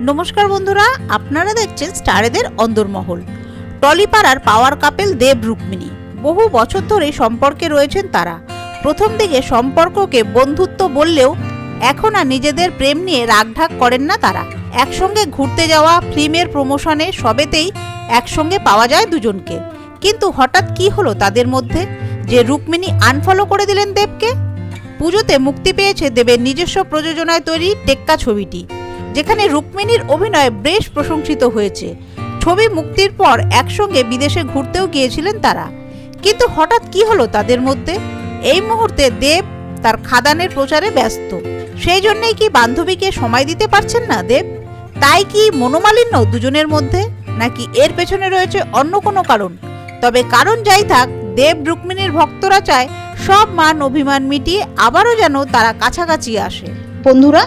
নমস্কার বন্ধুরা, আপনারা দেখছেন স্টারেদের অন্দরমহল। টলিপাড়ার পাওয়ার কাপেল দেব রুক্মিণী। বহু বছর ধরে সম্পর্কে রয়েছেন তারা। প্রথম দিকে সম্পর্ককে বন্ধুত্ব বললেও এখন আর নিজেদের প্রেম নিয়ে রাগঢাক করেন না তারা। একসঙ্গে ঘুরতে যাওয়া, ফিল্মের প্রমোশনে সবেতেই একসঙ্গে পাওয়া যায় দুজনকে। কিন্তু হঠাৎ কি হলো তাদের মধ্যে? যে রুক্মিণী আনফলো করে দিলেন দেবকে? পুজোতে মুক্তি পেয়েছে দেবের নিজস্ব প্রযোজনায় তৈরি টেক্কা ছবিটি। যেখানে রুক্মিণীর অভিনয় বেশ প্রশংসিত হয়েছে। ছবি মুক্তির পর একসঙ্গে বিদেশে ঘুরতেও গিয়েছিলেন তারা। কিন্তু হঠাৎ কি হলো তাদের মধ্যে? এই মুহূর্তে দেব তার খাদানের প্রচারে ব্যস্ত। সেই জন্যই কি বান্ধবীকে সময় দিতে পারছেন না দেব? তাই কি মনোমালিন্য দুজনের মধ্যে? নাকি এর পেছনে রয়েছে অন্য কোনো কারণ? তবে কারণ যাই থাক, দেব, রুক্মিণীর ভক্তরা চায় সব মান অভিমান মিটিয়ে আবারও যেন তারা কাছাকাছি আসে। বন্ধুরা